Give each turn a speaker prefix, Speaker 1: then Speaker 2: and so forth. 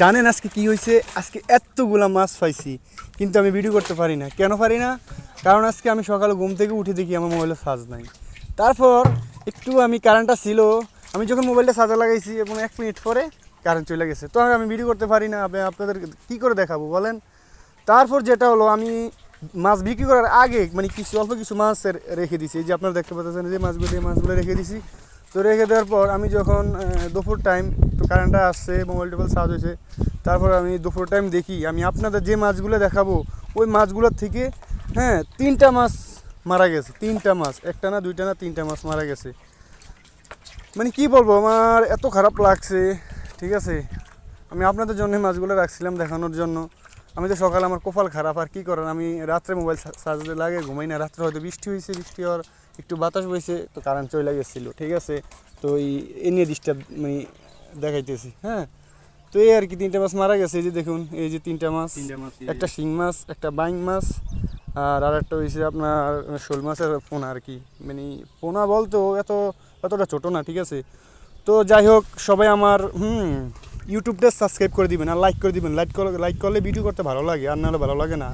Speaker 1: জানেন আজকে কি হয়েছে? আজকে এতগুলা মাছ পাইছি, কিন্তু আমি ভিডিও করতে পারি না। কেন পারি না? কারণ আজকে আমি সকালে ঘুম থেকে উঠে দেখি আমার মোবাইলে চার্জ নাই। তারপর একটু আমি কারেন্টটা ছিল, আমি যখন মোবাইলটা চার্জে লাগাইছি এবং এক মিনিট পরে কারেন্ট চলে গেছে। তো আমি ভিডিও করতে পারি না আপনাদের কী করে দেখাবো বলেন? তারপর যেটা হলো, আমি মাছ বিক্রি করার আগে মানে কিছু, অল্প কিছু মাছের রেখে দিছি। এই যে আপনারা দেখতে পাচ্ছেন যে মাছগুলো মাছগুলো রেখে দিছি। তো রেখে দেওয়ার পর আমি যখন দুপুর টাইম তো কারেন্টটা আসছে মোবাইল টোবাইল চার্জ হয়েছে, তারপর আমি দুপুর টাইম দেখি, আমি আপনাদের যে মাছগুলো দেখাবো, ওই মাছগুলোর থেকে হ্যাঁ তিনটা মাছ মারা গেছে, তিনটা মাছ, একটা না দুইটা না তিনটা মাছ মারা গেছে। মানে কি বলব, আমার এত খারাপ লাগছে, ঠিক আছে? আমি আপনাদের জন্য মাছগুলো রাখছিলাম দেখানোর জন্য। আমি তো সকালে আমার কপাল খারাপ আর কী করেন? আমি রাত্রে মোবাইল চার্জে লাগে ঘুমাই না। রাত্রে হয়তো বৃষ্টি হয়েছে বৃষ্টি হওয়ার একটু বাতাস বইছে তো কারেন্ট চলে গেছিল ঠিক আছে? তো এই এ নিয়ে ডিস্টার্ব মানে দেখাইতেছি হ্যাঁ? তো এই আর কি তিনটা মাছ মারা গেছে এই যে দেখুন এই যে তিনটা মাছ। একটা শিং মাছ একটা বাইং মাছ আর আর একটা হয়েছে আপনার শোল মাছের পোনা আর কি। মানে পোনা বলতো এত এতটা ছোটো না ঠিক আছে? তো যাই হোক সবাই আমার হুম ইউটিউবটা সাবস্ক্রাইব করে দিবেন আর লাইক করে দিবেন। লাইক করলে লাইক করলে ভিডিও করতে ভালো লাগে, আর নাহলে ভালো লাগে না।